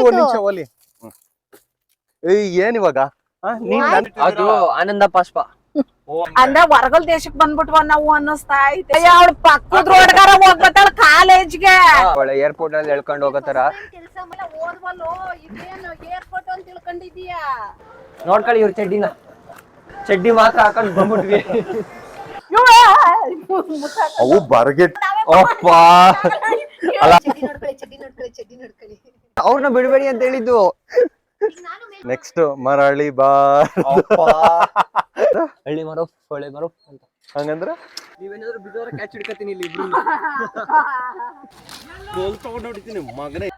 ಒಂದ್ ನಿಮಿಷ ಒಲಿ ಏಯ್ ಏನ್ ಇವಾಗ? ಆ, ನೀನ್ ನನ್- ಅದು ಆನಂದ ಪಾಷ್ಪ. ಅಂದ್ರೆ ಹೊರಗಲ್ ದೇಶಕ್ ಬಂದ್ಬಿಟ್ವ ನಾವು ಅನ್ನಿಸ್ತಾ ಐತೆ. ಅವಳ ಪಕ್ಕದ ರೋಡ್ಗಾರ ಹೋಗ್ಬತ್ತಾಳ ಕಾಲೇಜ್ಗೆ. ಒಳ್ಳೆ ಏರ್ಪೋರ್ಟ್ ಅಲ್ಲಿ ಎಳ್ಕೊಂಡು ಹೋಗೋತರ ಕೆಲಸ ಕೆಲಸ ಓದ್ವಲ್ಲೋ ಇದೇನು ಏರ್ಪೋರ್ಟ್ ಅಂತ ತಿಳ್ಕೊಂಡಿದೀಯಾ ನೋಡ್ಕೊಳ್ಳಿ ಇವ್ರ ಚಡ್ಡಿನ. ಚಡ್ಡಿ ಮಾತ್ರ ಹಾಕೊಂಡು ಬಂದ್ಬಿಟ್ವಿ. ಅವು ಬರ್ಗೆಟ್ ಅಪ್ಪ. ಅವ್ರನ್ನ ಬಿಡಬೇಡಿ ಅಂತ ಹೇಳಿದ್ದು. ನೆಕ್ಸ್ಟ್ ಮರಳಿ ಬಾ ಹಳ್ಳಿ ಮರೋ ಹೊಳೆ ಮರೋ ಅಂತ. ಹಂಗಂದ್ರ? ನೀವೇನಾದ್ರೂ ಬಿದ್ದೋದ್ರೆ ಕ್ಯಾಚ್ ಹಿಡ್ಕತೀನಿ ಇಲ್ಲಿ ಇಬ್ರು. ತಗೊಂಡ್ ಹೊಡಿತೀನಿ ಮಗನೇ.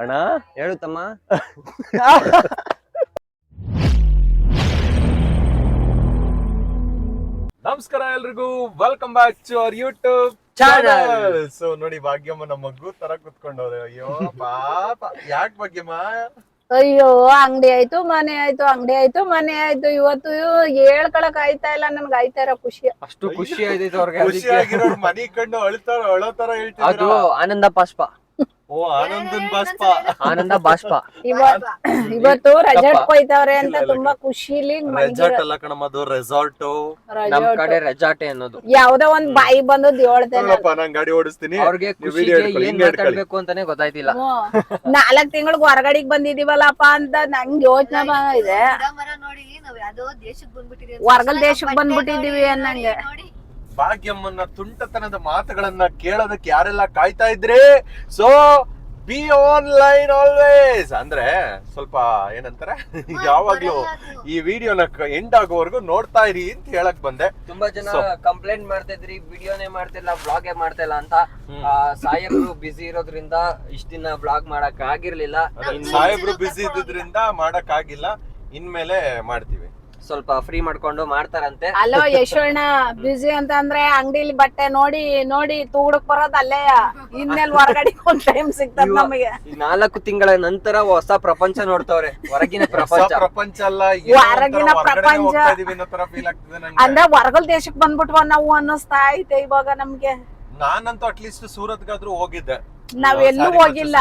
ಅಣ್ಣ? ಹೇಳು ತಮ್ಮ. ನಮಸ್ಕಾರ ಎಲ್ರಿಗೂ welcome back to our YouTube so ನೋಡಿ ಭಾಗ್ಯಮ್ಮ ನಮ್ಮ ಮಗು ತರ ಕುತ್ಕೊಂಡವ್ರೆ. ಅಯ್ಯೋ ಪಾಪ. ಯಾಕೆ ಭಾಗ್ಯಮ್ಮ? ಅಯ್ಯೋ ಅಂಗಡಿ ಆಯ್ತು ಮನೆ ಆಯ್ತು ಅಂಗಡಿ ಆಯ್ತು ಮನೆ ಆಯ್ತು. ಇವತ್ತು ಹೇಳ್ಕೊಳಕ್ ಆಯ್ತಾ ಇಲ್ಲ ನನ್ಗೆ ಆಯ್ತಾ ಇರೋ ಖುಷಿ. ಅಷ್ಟು ಖುಷಿ ಆಯ್ತೈತೆ ಅವ್ರಿಗೆ ಖುಷಿ ಖುಷಿಯಾಗಿರೋ ಮನಿ ಕಂಡು ಅಳ್ತಾರ ಅಳೋ ತರ ಅದು ಆನಂದ ಪಾಷ್ಪ. ಓ ಆನಂದನ್ ಬಾಸ್ಪ ಆನಂದ ಬಾಷ್ಪ. ಇವತ್ತು ರೆಸಾರ್ಟ್ ಹೋಯ್ತವ್ರೆ ಅಂತ. ತುಂಬಾ ಖುಷಿಲಿ ರೆಸಾರ್ಟ್ ಅಲ್ಲ ಕಣಮ್ಮ ಅದು ರೆಸಾರ್ಟ್ ನಮ್ ಕಡೆ ರೆಸಾರ್ಟ್ ಅನ್ನೋದು. ಯಾವ್ದೋ ಒಂದ್ ಬಾಯಿ ಬಂದದ್ ಹೇಳ್ತೇನೆ ನೋಡಪ್ಪ ನಾನ್ ಗಾಡಿ ಓಡಿಸ್ತೀನಿ. ಅವ್ರಿಗೆ ಏನ್. ಮಾತಾಡ್ಬೇಕು ಅಂತಾನೆ ಗೊತ್ತಾಯ್ತಿಲ್ಲ. ನಾಲ್ಕ್ ತಿಂಗಳಿಗೆ ಹೊರಗಡೆಗ್ ಬಂದಿದೀವಲ್ಲಪ್ಪ ಅಂತ ನಂಗ್ ಯೋಚನೆ ಇದೆ. ಹೊರಗಲ್ ದೇಶಕ್ ಬಂದ್ಬಿಟ್ಟಿದೀವಿ ಅನ್ನಂಗೆ. ಭಾಗ್ಯಮ್ಮನ ತುಂಟತನದ ಮಾತುಗಳನ್ನ ಕೇಳೋದಕ್ಕೆ ಯಾರೆಲ್ಲ ಕಾಯ್ತಾ ಇದ್ರಿ? ಸೊ ಬಿ ಆನ್ಲೈನ್ ಆಲ್ವೇಸ್ ಅಂದ್ರೆ ಸ್ವಲ್ಪ ಏನಂತಾರೆ? ಯಾವಾಗ್ಲೂ ಈ ವಿಡಿಯೋನ ಎಂಡ್ ಆಗೋವರೆಗೂ ನೋಡ್ತಾ ಇರಿ ಅಂತ ಹೇಳಕ್ ಬಂದೆ. ತುಂಬಾ ಜನ ಕಂಪ್ಲೇಂಟ್ ಮಾಡ್ತಾ ಇದ್ರಿ ವಿಡಿಯೋನೇ ಮಾಡ್ತಿಲ್ಲ ಬ್ಲಾಗೇ ಮಾಡ್ತಿಲ್ಲ ಅಂತ. ಹ್ಮ್. ಆ, ಸಾಹೇಬ್ರು ಬಿಸಿ ಇರೋದ್ರಿಂದ ಇಷ್ಟ ದಿನ ಬ್ಲಾಗ್ ಮಾಡಕ್ ಆಗಿರ್ಲಿಲ್ಲ. ಸಾಹೇಬ್ರು ಬಿಸಿ ಇದ್ದಿದ್ರಿಂದ ಮಾಡಕ್ ಆಗಿಲ್ಲ. ಇನ್ಮೇಲೆ ಮಾಡ್ತೀವಿ. ಸ್ವಲ್ಪ ಫ್ರೀ ಮಾಡ್ಕೊಂಡು ಮಾಡ್ತಾರಂತೆ. ಅಲೋ ಯಶೋಣ ಬ್ಯುಸಿ ಅಂತ ಅಂದ್ರೆ ಅಂಗಡಿಲಿ ಬಟ್ಟೆ ನೋಡಿ ನೋಡಿ ತೂಗಡಕ್ ಬರೋದ್ ಅಲ್ಲೇ. ಇನ್ನೆಲ್ ಹೊರಗಡೆ ಒಂದ್ ಟೈಮ್ ಸಿಗ್ತದ ನಮಗೆ. ಈ ನಾಲ್ಕು ತಿಂಗಳ ನಂತರ ಹೊಸ ಪ್ರಪಂಚ ನೋಡ್ತವ್ರೆ. ಹೊರಗಿನ ಪ್ರಪಂಚ. ಪ್ರಪಂಚ ಅಲ್ಲ ಹೊರಗಿನ ಪ್ರಪಂಚ. ಹೋಗ್ತಾ ತರ ಫೀಲ್ ಆಗ್ತದೆ ನಂಗೆ. ಅಂದ್ರೆ ಹೊರಗಲ್ ದೇಶಕ್ ಬಂದ್ಬಿಟ್ವ ನಾವು ಅನ್ನಿಸ್ತಾ ಐತೆ ಇವಾಗ ನಮ್ಗೆ. ನಾನಂತೂ ಅಟ್ಲೀಸ್ಟ್ ಸೂರತ್ಗಾದ್ರೂ ಹೋಗಿದ್ದೆ. ನಾವೆಲ್ಲೂ ಹೋಗಿಲ್ಲ.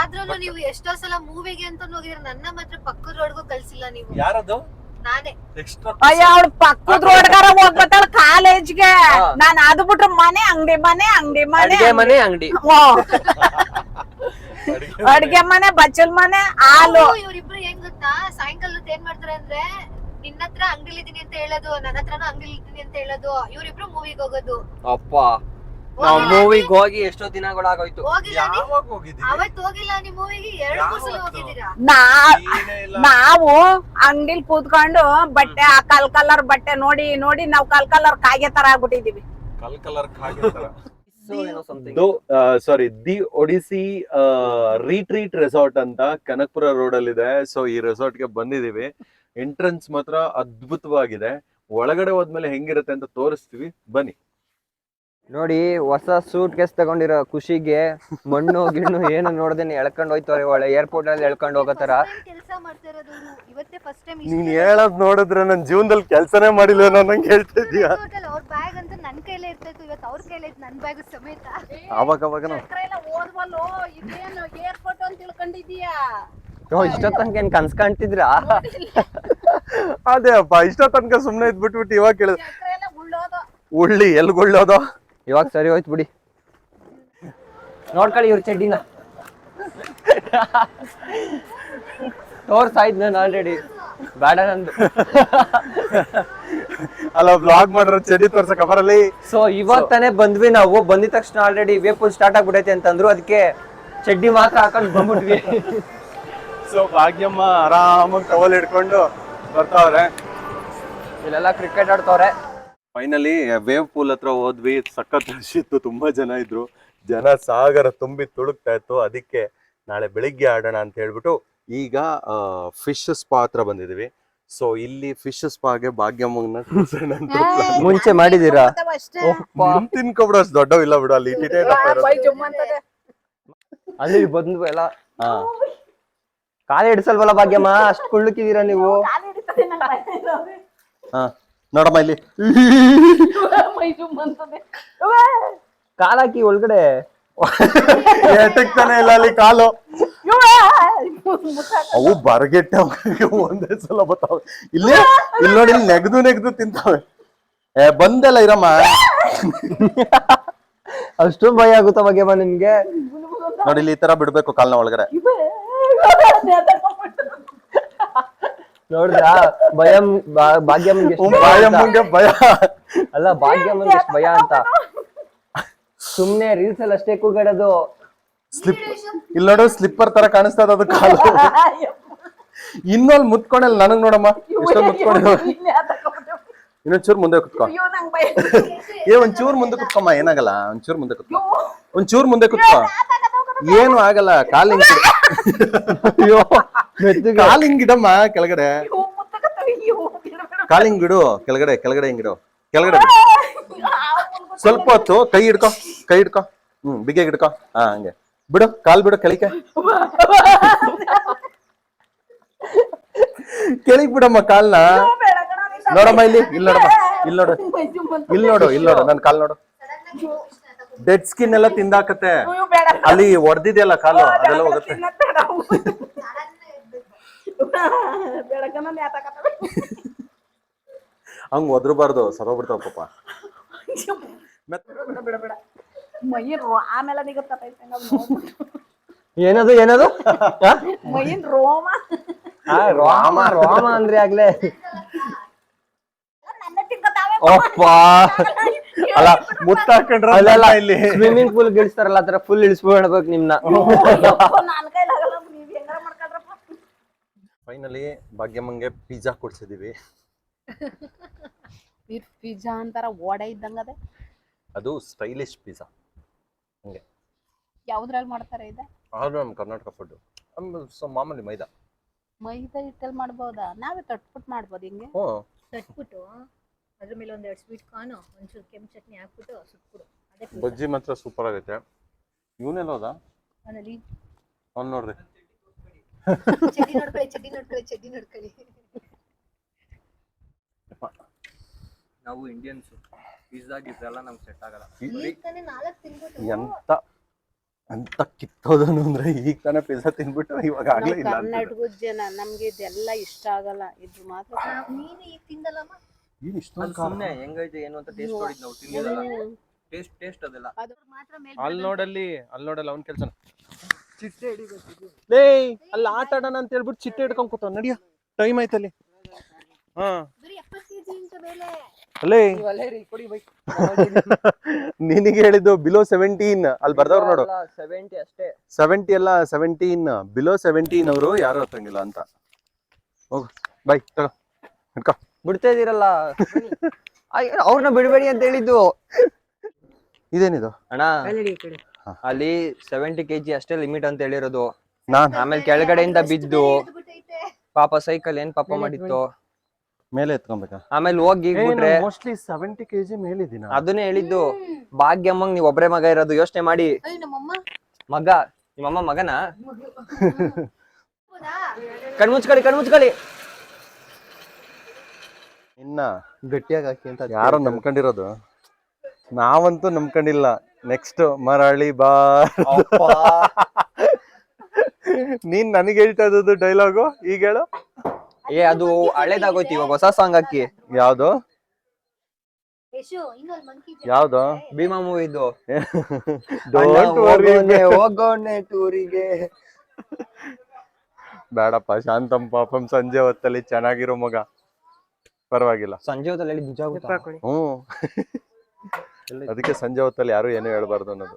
ಆದ್ರೂ ನೀವು ಎಷ್ಟೋ ಸಲ ಮೂವಿಗೆ ಅಂತ ಹೋಗಿದ್ರೆ ನನ್ನ ಮಾತ್ರ ಪಕ್ಕದ ರೋಡ್ಗೂ ಕಳ್ಸಿಲ್ಲ ನೀವು. ಯಾರದು? ಅಯ್ಯ ಅವಳ ಪಕ್ಕದ ರೋಡ್ಗಾರ ಹೋಗ್ಬತ್ತಾಳ ಕಾಲೇಜ್ಗೆ. ನಾನ್ ಅದ್ ಬಿಟ್ರೆ ಮನೆ ಅಂಗಡಿ ಮನೆ ಅಂಗಡಿ ಮನೆ ಅಡಿಗೆ ಮನೆ ಅಂಗಡಿ. ಅಡ್ಗೆ ಮನೆ ಬಚ್ಚಲ್ ಮನೆ ಹಾಲು. ಇವರಿಬ್ರು ಇವ್ರಿಬ್ರು ಹೆಂಗ್ ಗೊತ್ತಾ? ಸಾಯಂಕಾಲದ ಏನ್ ಮಾಡ್ತಾರೆ ಅಂದ್ರೆ ನಿನ್ನ ಹತ್ರ ಅಂಗಡಿಲಿ ಇದೀನಿ ಅಂತ ಹೇಳೋದು ನನ್ನ ಹತ್ರನೂ ಅಂಗಡಿಲಿ ಇದೀನಿ ಅಂತ ಹೇಳೋದು ಇವ್ರಿಬ್ರು ಮೂವಿಗೆ ಹೋಗೋದು. ಅಪ್ಪ. ನಾವ್ ಮೂವಿಗೆ ಹೋಗಿ ಎಷ್ಟೋ ದಿನಗಳಾಗೋಯ್ತು. ಆಗೋಯ್ತು ನೀ? ಯಾವಾಗ ಹೋಗಿದ್ದೀವಿ ಅವತ್ ಹೋಗಿಲ್ಲ ನಿಮ್ ಮೂವಿಗೆ ಎರಡು ಮೂರ್ ಸಲ ಯಾವತ್ತು? ಹೋಗಿದ್ದೀರಾ? ನಾ ಏನೇ ಇಲ್ಲ. ನಾವು ಅಂಗಡಿಲ್ ಕೂತ್ಕೊಂಡು ಬಟ್ಟೆ ಆ ಕಲ್ ಕಲರ್ ಬಟ್ಟೆ ನೋಡಿ ನೋಡಿ ನಾವ್ ಕಲ್ ಕಲರ್ ಕಾಗೆ ತರ ಆಗ್ಬಿಟ್ಟಿದೀವಿ ಕಲ್ colour ಕಾಗಿರ್ತಾರ sorry the Odyssey retreat resort ಅಂತ ಕನಕ್ಪುರ ರೋಡ್ ಅಲ್ಲಿ ಇದೆ. ಸೊ ಈ ರೆಸಾರ್ಟ್ಗೆ ಬಂದಿದೀವಿ ಎಂಟ್ರೆನ್ಸ್ ಮಾತ್ರ ಅದ್ಭುತವಾಗಿದೆ. ಒಳಗಡೆ ಹೋದ್ಮೇಲೆ ಹೆಂಗಿರುತ್ತೆ ಅಂತ ತೋರಿಸ್ತೀವಿ. ಬನ್ನಿ. ನೋಡಿ ಹೊಸ ಸೂಟ್ ಕೇಸ್ ತಗೊಂಡಿರೋ ಖುಷಿಗೆ ಮಣ್ಣು ಗಿಣ್ಣು ಏನು ನೋಡ್ದೇನೆ ಎಳ್ಕೊಂಡು ಹೋಯ್ತವ್ರೆ ಒಳ್ಳೆ ಏರ್ಪೋರ್ಟ್ ಅಲ್ಲಿ ಎಳ್ಕೊಂಡು ಹೋಗೋ ತರ. ಕೆಲಸ ಮಾಡ್ತಾ ಇರೋದು ಇವ್ರು. ಇವತ್ತೇ ಫಸ್ಟ್ ಟೈಮ್ ನೀನ್ ಹೇಳೋದ್ ನೋಡಿದ್ರೆ ನನ್ ಜೀವನದಲ್ಲಿ ಕೆಲ್ಸನೇ ಮಾಡಿಲ್ಲ ನಂಗೆ ಹೇಳ್ತಾ ಇದೀಯ ಅವ್ರ ಬ್ಯಾಗ್ ಅಂತ ನನ್ ಕೈಲೇ ಇರ್ತಿತ್ತು ಇವತ್ತು ಅವ್ರ ಕೈಲೇ ಇತ್ತು ನನ್ ಬ್ಯಾಗ್ ಸಮೇತ. ಅವಾಗ ಅವಾಗ ನಾವು ಚಕ್ರ ಎಲ್ಲ ಓದ್ವಲ್ಲೋ ಇದೇನು ಏರ್ಪೋರ್ಟ್ ಅಂತ ತಿಳ್ಕೊಂಡಿದೀಯಾ ಓ ಇಷ್ಟೊತ್ತ ತನಕ ಏನ್ ಕನ್ಸ್ ಕಾಣ್ತಿದ್ರಾ? ಅದೇ ಅಪ್ಪ ಇಷ್ಟ ತನಕ ಸುಮ್ನೆ ಇದ್ಬಿಟ್ಬಿಟ್ಟು ಇವಾಗ ಕೇಳಿದ ಚಕ್ರ ಎಲ್ಲ ಉಳ್ಳೋದು. ಉಳ್ಳಿ ಎಲ್ ಗುಳ್ಳೋದು ಇವಾಗ ಸರಿ ಹೋಯ್ತು ಬಿಡಿ. ನೋಡ್ಕೊಳ್ಳಿ ಇವ್ರ ಚಡ್ಡಿನ. ತೋರ್ಸಾಯ್ತು ನಾನು ಆಲ್ರೆಡಿ ಬೇಡ ನಂದು. ಅಲ್ಲ ಬ್ಲಾಗ್ ಮಾಡ್ರ ಚಡ್ಡಿ ತೋರ್ಸಕ್ ಅವರಲ್ಲಿ ಸೊ ಇವತ್ತಾನೆ ಬಂದ್ವಿ ನಾವು. ಬಂದಿದ ತಕ್ಷಣ ಆಲ್ರೆಡಿ ವೇಪುಲ್ ಸ್ಟಾರ್ಟ್ ಆಗ್ಬಿಡೈತೆ ಅಂತಂದ್ರು. ಅದಕ್ಕೆ ಚಡ್ಡಿ ಮಾತ್ರ ಹಾಕೊಂಡು ಬಂದ್ಬಿಟ್ವಿ. ಸೊ ಭಾಗ್ಯಮ್ಮ ಆರಾಮಾಗಿ ಟವಲ್ ಹಿಡ್ಕೊಂಡು ಬರ್ತಾವ್ರೆ. ಇಲ್ಲೆಲ್ಲ ಕ್ರಿಕೆಟ್ ಆಡ್ತವ್ರೆ. ಫೈನಲಿ ವೇವ್ ಪೂಲ್ ಹತ್ರ ಹೋದ್ವಿ. ಸಖತ್ ರಶ್ ಇತ್ತು. ತುಂಬಾ ಜನ ಇದ್ರು. ಜನ ಸಾಗರ ತುಂಬಿ ತುಳುಕ್ತಾ ಇತ್ತು. ಅದಕ್ಕೆ ನಾಳೆ ಬೆಳಿಗ್ಗೆ ಆಡೋಣ ಅಂತ ಹೇಳ್ಬಿಟ್ಟು ಈಗ ಫಿಶ್ ಸ್ಪಾ ಹತ್ರ ಬಂದಿದೀವಿ ಸೊ ಇಲ್ಲಿ ಫಿಶ್ ಸ್ಪಾಗೆ ಭಾಗ್ಯಮ್ಮನ ಮುಂಚೆ ಮಾಡಿದೀರಾ ತಿನ್ಕೊಬಿಡ ಅಷ್ಟು. ದೊಡ್ಡವಿಲ್ಲ ಬಿಡು ಅಲ್ಲಿ ಅಲ್ಲಿ ಬಂದ್ವು ಎಲ್ಲ ಹಾ ಹಿಡಿಸಲ್ವಲ್ಲ ಭಾಗ್ಯಮ್ಮ? ಅಷ್ಟು ಕುಳ್ಳುಕಿದೀರಾ ನೀವು? ಕಾಲ್ ಹಾ ನೋಡಮ್ಮ ಇಲ್ಲಿ. ಕಾಲಾಕಿ ಒಳಗಡೆ. ಎಟಕ್ತಾನೆ ಇಲ್ಲ ಅಲ್ಲಿ ಕಾಲು. ಅವು ಬರಗೆಟ್ಟ ಒಂದೇ ಸಲ ಬರ್ತಾವೆ ಇಲ್ಲಿ ಇಲ್ಲಿ ನೋಡಿ ಇಲ್ಲಿ ನೆಗ್ದು ನೆಗ್ದು ತಿಂತಾವೆ. ಏ ಬಂದೆಲ್ಲ ಇರಮ್ಮ. ಅಷ್ಟು ಭಯ ಆಗುತ್ತ ಬಗ್ಗೆ ನಿನ್ಗೆ? ನೋಡಿ ಇಲ್ಲಿ ಈ ತರ ಬಿಡ್ಬೇಕು ಕಾಲ್ನ ಒಳಗಡೆ. ನೋಡ್ರಾ ಭಯಂ ಭಾಗ್ಯಮ್ಗೆ ಭಯ ಅಲ್ಲ ಭಾಗ್ಯಮ್ಗೆ ಎಷ್ಟು ಭಯ ಅಂತ. ಸುಮ್ನೆ ರೀಲ್ಸ್ ಅಲ್ಲಿ ಅಷ್ಟೇ ಕೂಗಡದು ಸ್ಲಿಪ್ ಇಲ್ಲಿ ನೋಡು ಸ್ಲಿಪ್ಪರ್ ತರ ಕಾಣಿಸ್ತದ ಅದು ಕಾಲು. ಇನ್ನೊಂದು ಮುತ್ಕೊಂಡಲ್ಲ ನನಗ್ ನೋಡಮ್ಮ. ಇಷ್ಟೊಂದು ಮುತ್ಕೊಂಡಿರೋ ಇನ್ನೊಂಚೂರು ಮುಂದೆ ಕುತ್ಕೋ. ಏ ಒಂಚೂರು ಮುಂದೆ ಕುತ್ಕೊಮ್ಮ ಏನಾಗಲ್ಲ ಒಂಚೂರು ಮುಂದೆ ಕುತ್ಕೋ. ಒಂಚೂರು ಮುಂದೆ ಕುತ್ಕೋ. ಏನು ಆಗಲ್ಲ ಕಾಲಿಂಗ್ ಹಿಂಗ್ ಅಯ್ಯೋ ಕಾಲಿಂಗ್ ಗಿಡಮ್ಮ ಕೆಳಗಡೆ. ಕಾಲಿಂಗ್ ಗಿಡು ಕೆಳಗಡೆ ಕೆಳಗಡೆ ಹಿಂಗಿಡು ಕೆಳಗಡೆ ಸ್ವಲ್ಪ ಹೊತ್ತು ಕೈ ಹಿಡ್ಕೊ ಕೈ ಹಿಡ್ಕೊ. ಹ್ಮ್ ಬಿಗೆ ಹಿಡ್ಕೊ. ಹಾ ಹಂಗೆ. ಬಿಡು ಕಾಲ್ ಬಿಡು ಕೆಳಗೆ ಕೆಳಗ್ ಬಿಡಮ್ಮ ಕಾಲ್ನ. ನೋಡಮ್ಮ ಇಲ್ಲಿ ಇಲ್ಲಿ ನೋಡಮ್ಮ. ಇಲ್ಲಿ ನೋಡು ಇಲ್ಲಿ ನೋಡು ಇಲ್ಲಿ ನೋಡು ನನ್ ಕಾಲ್ ನೋಡು. ಡೆಡ್ ಸ್ಕಿನ್ ಎಲ್ಲ ತಿಂದಾಕತ್ತೆ. ಅಲ್ಲಿ ಒಡ್ದಿದೆಯಲ್ಲ ಕಾಲು? ಅದೆಲ್ಲ ಹೋಗುತ್ತೆ. ಹಂಗ್ ಒದ್ರಬಾರ್ದು ಸರೋಗ್ಬಿಡ್ತಾವ ಪಾಪ. ಮೈನ್ ಆಮೇಲೆ ಏನದು ಏನದು? ಮೈನ್ ರೋಮ. ಆ, ರೋಮ ರಾಮ ಅಂದ್ರೆ ಆಗ್ಲೇ. ಅಪ್ಪ. ಅಲ್ಲ ಮುತ್ತಾಕೊಂಡ್ರ ಅಲ್ಲೆಲ್ಲ ಇಲ್ಲಿ. ಸ್ವಿಮ್ಮಿಂಗ್ ಪೂಲ್ ಗಿಳಿಸ್ತಾರಲ್ಲ ಆತರ ಫುಲ್ ಇಳಿಸ್ಬಿಡ್ಬೇಕು ನಿಮ್ನ. ಫೈನಲಿ ಭಾಗ್ಯಮ್ಮಂಗೆ ಪಿಜ್ಜಾ ಕೊಡ್ಸಿದೀವಿ. ಪಿಜ್ಜಾ ಅಂತಾರ ಓಡೆ ಇದ್ದಂಗ ಅದೇ? ಅದು ಸ್ಟೈಲಿಶ್ ಪಿಜ್ಜಾ ಹಂಗೆ. ಯಾವ್ದ್ರಲ್ಲಿ ಮಾಡ್ತಾರೆ ಇದೆ? ಆದ್ರೂ ನಮ್ಮ ಕರ್ನಾಟಕ ಫುಡ್ ಸೊ ಮಾಮೂಲಿ ಮೈದಾ. ಮೈದಾ ಹಿಟ್ಟಲ್ಲಿ ಮಾಡ್ಬೋದಾ? ನಾವೇ ತಟ್ಬಿಟ್ಟು ಮಾಡ್ಬೋದು ಹಿಂಗೆ. ಹ್ಞೂ. ತಟ್ಬಿಟ್ಟು ಅದ್ರ ಮೇಲೆ ಒಂದೆರಡು ಸ್ವೀಟ್ ಕಾರ್ನು ಒಂಚೂರು ಕೆಂಪು ಚಟ್ನಿ ಹಾಕ್ಬಿಟ್ಟು ಸುಟ್ಬಿಡು. ಅದೇ ಬಜ್ಜಿ ಮಾತ್ರ ಸೂಪರ್ ಆಗೈತೆ. ಇವನೆಲ್ಲ ಹೋದ? ಅದರಲ್ಲಿ ಅವ್ನು ನೋಡ್ರಿ. ಚಡ್ಡಿ ನೋಡ್ಕೊಳ್ಳಿ ಚಡ್ಡಿ ನೋಡ್ಕೊಳ್ಳಿ ಚಡ್ಡಿ ನೋಡ್ಕೊಳ್ಳಿ. ನಾವು ಇಂಡಿಯನ್ಸ್ ಪಿಜ್ಜಾ ಗಿಜ್ಜಾ ನಮಗೆ ನಮ್ಗೆ ಸೆಟ್ ಆಗಲ್ಲ. ಈಗ ತಾನೇ ನಾಲ್ಕು ತಿನ್ಬಿಟ್ಟು. ಎಂತ ಅಂತ ಕಿತ್ತೋದನು ಅಂದ್ರೆ ಈಗ ತಾನೇ ಪಿಜ್ಜಾ ತಿನ್ಬಿಟ್ಟು ಇವಾಗ ಆಗ್ಲೇ ಇಲ್ಲ. ಕರ್ನಾಟಕದ ಜನ ನಮ್ಗೆ ಇದೆಲ್ಲ ಇಷ್ಟ ಆಗಲ್ಲ. ಇದು ಮಾತ್ರ ನೀನು ಈಗ ತಿಂದಲ್ಲಮ್ಮ? ಏನ್ ಇಷ್ಟೊಂದು ಸುಮ್ನೆ ಹೆಂಗೈತೆ ಏನು ಅಂತ ಟೇಸ್ಟ್ ನೋಡಿದ್ ನಾವು ತಿನ್ನಿಲ್ಲ ಟೇಸ್ಟ್ ಟೇಸ್ಟ್ ಅದೆಲ್ಲ. ಅವ್ರು ಮಾತ್ರ ಮೇಲ್ ಅಲ್ಲಿ ನೋಡಲ್ಲಿ ಅಲ್ಲಿ ನೋಡಲ್ಲ ಅವ್ನ ಕೆಲ್ಸ ಚಿಟ್ಟೆ ಲೇ ಅಲ್ಲಿ ಆಟ ಆಡೋಣ ಅಂತ ಹೇಳ್ಬಿಟ್ಟು ಚಿಟ್ಟೆ ಹಿಡ್ಕೊಂಡ್ ಕೂತಾವ. ನಡಿಯ ಟೈಮ್ ಆಯ್ತಲ್ಲಿ. ಹಾ. ಅಲ್ಲೇ ಬೈ. ನಿನಗೆ ಹೇಳಿದ್ದು ಬಿಲೋ ಸೆವೆಂಟೀನ್ ಅಲ್ಲಿ ಬರ್ದವ್ರು ನೋಡು. ಸೆವೆಂಟಿ ಅಷ್ಟೇ. ಸೆವೆಂಟಿ ಅಲ್ಲ ಸೆವೆಂಟೀನ್ ಬಿಲೋ ಸೆವೆಂಟೀನ್ ಅವರು ಯಾರು ಹತ್ತಂಗಿಲ್ಲ ಅಂತ. ಹೋಗು ಬೈ ತಗೋ ಹಿಡ್ಕೊ ಬಿಡ್ತಾ ಇದೀರಲ್ಲ? ಅವ್ರನ್ನ ಬಿಡಬೇಡಿ ಅಂತ ಹೇಳಿದ್ದು. ಇದೇನಿದು? ಅಣ್ಣ ಅಲ್ಲಿ ಸೆವೆಂಟಿ ಕೆಜಿ ಅಷ್ಟೇ ಲಿಮಿಟ್ ಅಂತ ಹೇಳಿರೋದು. ನಾನ್? ಆಮೇಲೆ ಕೆಳಗಡೆಯಿಂದ ಬಿದ್ದು ಪಾಪ ಸೈಕಲ್ ಏನ್ ಪಾಪ ಮಾಡಿತ್ತು? ಮೇಲೆ ಎತ್ಕೊಬೇಕಾ? ಆಮೇಲೆ ಹೋಗಿ ಬಿಟ್ರೆ ಮೋಸ್ಟ್ಲಿ ಸೆವೆಂಟಿ ಕೆಜಿ ಮೇಲಿದ್ದೀನ ಅದನ್ನೇ ಹೇಳಿದ್ದು. ಭಾಗ್ಯಮ್ಮಂಗ್ ನೀವ್ ಒಬ್ರೇ ಮಗ ಇರೋದು ಯೋಚನೆ ಮಾಡಿ. ಮಗ ನಿಮ್ಮಮ್ಮ ಮಗನಾ? ಕಣ್ಮುಚ್ಕೊಳ್ಳಿ ಕಣ್ಮುಚ್ಕೊಳ್ಳಿ. ಇನ್ನ ಗಟ್ಟಿಯಾಗಿ ಹಾಕಿ ಅಂತ ಯಾರೋ ನಂಬ್ಕೊಂಡಿರೋದು. ನಾವಂತೂ ನಂಬ್ಕೊಂಡಿಲ್ಲ. ನೆಕ್ಸ್ಟ್ ಮರಳಿ ಬಾ ನೀನ್ ನನಗೆ ಹೇಳ್ತಾ ಇದ್ದದ್ದು ಡೈಲಾಗು ಈಗ ಹೇಳು. ಏ ಅದು ಹಳೇದಾಗೋಯ್ತು ಇವಾಗ ಹೊಸ ಸಾಂಗ್ ಹಾಕಿ. ಯಾವ್ದು? ಯಶು ಇನ್ನೊಂದು ಮಂಕಿ ಯಾವ್ದು? ಭೀಮಾ ಮೂವಿದು. ಹೋಗೋಣೆ ಟೂರಿಗೆ ಬೇಡಪ್ಪ ಶಾಂತಂ ಪಾಪಂ ಸಂಜೆ ಹೊತ್ತಲ್ಲಿ ಚೆನ್ನಾಗಿರೋ ಮಗ. ಪರವಾಗಿಲ್ಲ. ಸಂಜೆ ಹೊತ್ತಲ್ಲಿ ಹೇಳಿ ನಿಜ ಆಗುತ್ತಾ? ಹ್ಮ್ ಅದಕ್ಕೆ ಸಂಜೆ ಹೊತ್ತಲ್ಲಿ ಯಾರು ಏನು ಹೇಳ್ಬಾರ್ದು ಅನ್ನೋದು.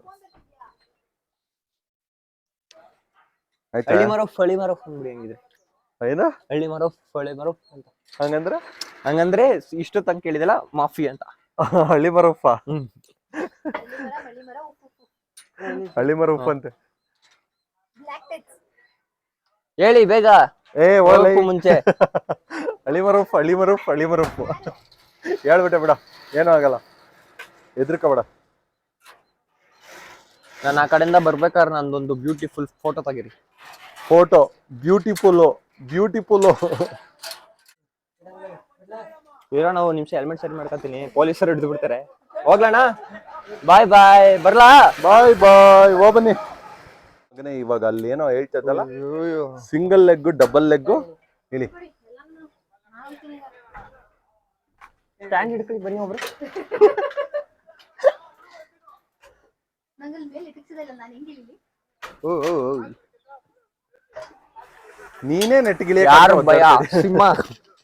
ಆಯ್ತಾ? ಹಳ್ಳಿ ಮರೋ ಫಳಿ ಮರೋ ಅಂಗಡಿ ಹೆಂಗಿದೆ. ಏನ? ಹಳ್ಳಿ ಮರೋ ಫಳಿ ಮರೋ ಅಂತ. ಹಂಗಂದ್ರೆ? ಹಂಗಂದ್ರೆ ಇಷ್ಟು ತನಕ ಕೇಳಿದಲ್ಲ ಮಾಫಿ ಅಂತ. ಹಳ್ಳಿ ಮರಪ್ಪ ಹಳ್ಳಿ ಮರ ಅಂತ ಮರ ಉಪ್ಪು ಉಪ್ಪು ಹಳ್ಳಿ ಮರ ಉಪ್ಪ ಅಂತೆ. ಟೆಕ್ಸ್ ಹೇಳಿ ಬೇಗ. ಏ ಒಳ್ಳೆ ಮುಂಚೆ. ಹಳ್ಳಿ ಮರ ಉಪ್ಪು ಹೇಳ್ಬಿಟ್ಟೆ ಬಿಡ ಏನೂ ಆಗಲ್ಲ. ಎದ್ರಕೋಬೇಡ ನಾನು ಆ ಕಡೆಯಿಂದ ಬರ್ಬೇಕಾದ್ರೆ ನಂದೊಂದು ಬ್ಯೂಟಿಫುಲ್ ಫೋಟೋ ತೆಗೀರಿ. ಫೋಟೋ ಬ್ಯೂಟಿಫುಲ್ ಬ್ಯೂಟಿಫುಲ್ ಇರೋಣ ಒಂದು ನಿಮಿಷ ಹೆಲ್ಮೆಟ್ ಸೆಟ್ ಮಾಡ್ಕೊತೀನಿ. ಪೊಲೀಸರು ಹಿಡಿದು ಬಿಡ್ತಾರೆ. ಹೋಗ್ಲಣ್ಣ? ಬಾಯ್ ಬಾಯ್ ಬರ್ಲಾ? ಬಾಯ್ ಬಾಯ್ ಓ ಬನ್ನಿ. ಇವಾಗ ಅಲ್ಲಿ ಏನೋ ಹೇಳ್ತದಲ್ಲ ಸಿಂಗಲ್ ಲೆಗ್ ಡಬಲ್ ಲೆಗ್ ಹೇಳಿ ಸ್ಟ್ಯಾಂಡ್ ಹಿಡ್ಕೊಳ್ಳಿ ಬನ್ನಿ ಒಬ್ರು. ನಂಗಲ್ ಮೇಲೆ ಇಟ್ಟಿಸಿದಲ್ಲ ನಾನು ಹೆಂಗಿಲ್ಲಿ ಓ, ಓ, ಓ. ನೀನೇ ನೆಟ್ಗಿಲಿ ಯಾರು ಭಯ? ಸಿಂಹ.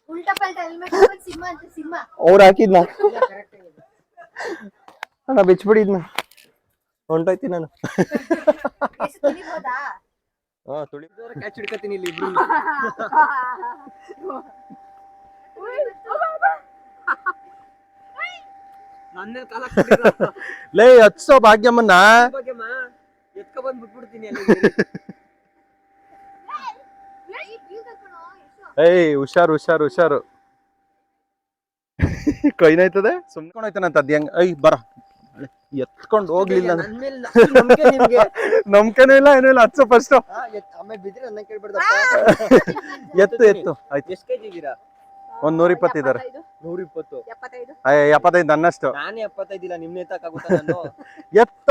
ಉಲ್ಟಾ ಪಲ್ಟಾ ಹೆಲ್ಮೆಟ್ ಸಿಂಹ ಅಂತ ಸಿಂಹ. ಅವ್ರು ಹಾಕಿದ್ನ? ಅಣ್ಣ ಬಿಚ್ಬಿಡಿದ್ನ? ಹೊಂಟೋಯ್ತಿ ನಾನು. ಎಷ್ಟು ತುಳಿಬೋದಾ? ಹಾ ತುಳಿ. ಕ್ಯಾಚ್ ಹಿಡ್ಕತೀನಿ ಇಲ್ಲಿ ಇಬ್ರು ನನ್ನೇ ಕಾಲ ಲೇ ಹತ್ಸೋ ಭಾಗ್ಯಮ್ಮನ್ನ. ಏಯ್, ಹುಷಾರು ಹುಷಾರು ಹುಷಾರು. ಕೈನಾಯ್ತದೆ ಸುಮ್ಕೊಂಡೋಯ್ತಾನಂತ ಅದ್ ಹೆಂಗ್ ಐ ಬರ. ಎತ್ಕೊಂಡು ಹೋಗ್ಲಿಲ್ಲ ನಮ್ಕೇನು ಇಲ್ಲ. ಏನೂ ಇಲ್ಲ ಹತ್ಸೋ ಫಸ್ಟ್ ಎತ್ತು ಎತ್ತು. ಆಯ್ತು. ಎಷ್ಟು ಕೆಜಿ ಇದ್ದೀರಾ? ಒಂದ್ ನೂರ ಇಪ್ಪತ್ತು ಇದಾರೆ ನೂರ ಇಪ್ಪತ್ತು ಎಪ್ಪತ್ತೈದು. ಅಯ್ಯ ಎಪ್ಪತ್ತೈದು ನನ್ನಷ್ಟು. ನಾನೇ ಎಪ್ಪತ್ತೈದಿಲ್ಲ ನಿಮ್ನೆ ಎತ್ತಕ್ಕಾಗುತ್ತಾ ನಾನು? ಎತ್ತ?